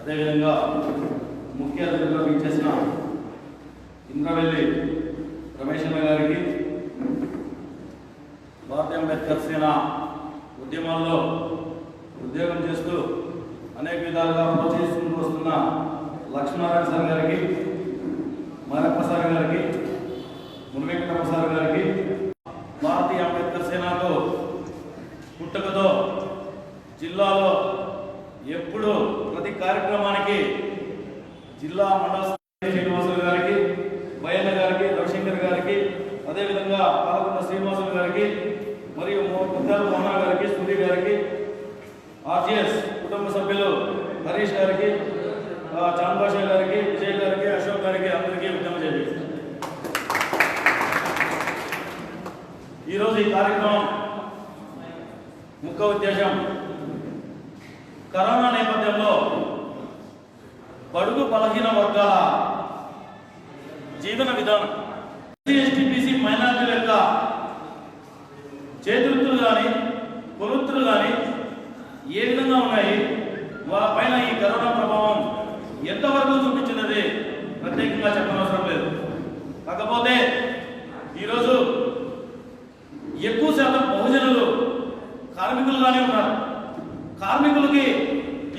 అదేవిధంగా ముఖ్య అతిథిగా ఇచ్చేసిన ఇంద్రవెల్లి రమేష్ గారికి భారతీయ అంబేద్కర్ సేన ఉద్యమాల్లో ఉద్యోగం చేస్తూ అనేక విధాలుగా ప్రోత్సహిస్తూ వస్తున్న లక్ష్మీనారాయణ సార్ గారికి మరప్ప సార్ గారికి మునివెంకటప్ప సార్ గారికి భారతీయ అంబేద్కర్ సేనకు పుట్టుకతో జిల్లాలో ఎప్పుడూ కార్యక్రమానికి జిల్లా మండల స్థాయి శ్రీనివాసులు గారికి బయన్న గారికి రవిశంకర్ గారికి అదేవిధంగా పాలకొండ శ్రీనివాసులు గారికి మరియు ముత్యాల మోహనా గారికి సూర్య గారికి ఆర్జిఎస్ కుటుంబ సభ్యులు హరీష్ గారికి ఆ, గారికి విజయ్ గారికి అశోక్ గారికి అందరికీ ఉద్యమ చేయండి ఈరోజు ఈ కార్యక్రమం ముఖ్య ఉద్దేశం కరోనా నేపథ్యంలో బడుగు బలహీన వర్గాల జీవన విధానం. ఎస్టీపీసీ మైనార్టీల యొక్క చేతులు కానీ కొనుత్తులు కానీ ఏ విధంగా ఉన్నాయి? వాళ్ళ పైన ఈ కరోనా ప్రభావం ఎంతవరకు చూపించినది? ప్రత్యేకంగా చెప్పనవసరం లేదు. కాకపోతే ఈరోజు ఎక్కువ శాతం బహుజనులు కార్మికులుగానే ఉన్నారు. కార్మికులకి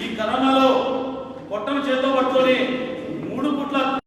ఈ కరోనాలో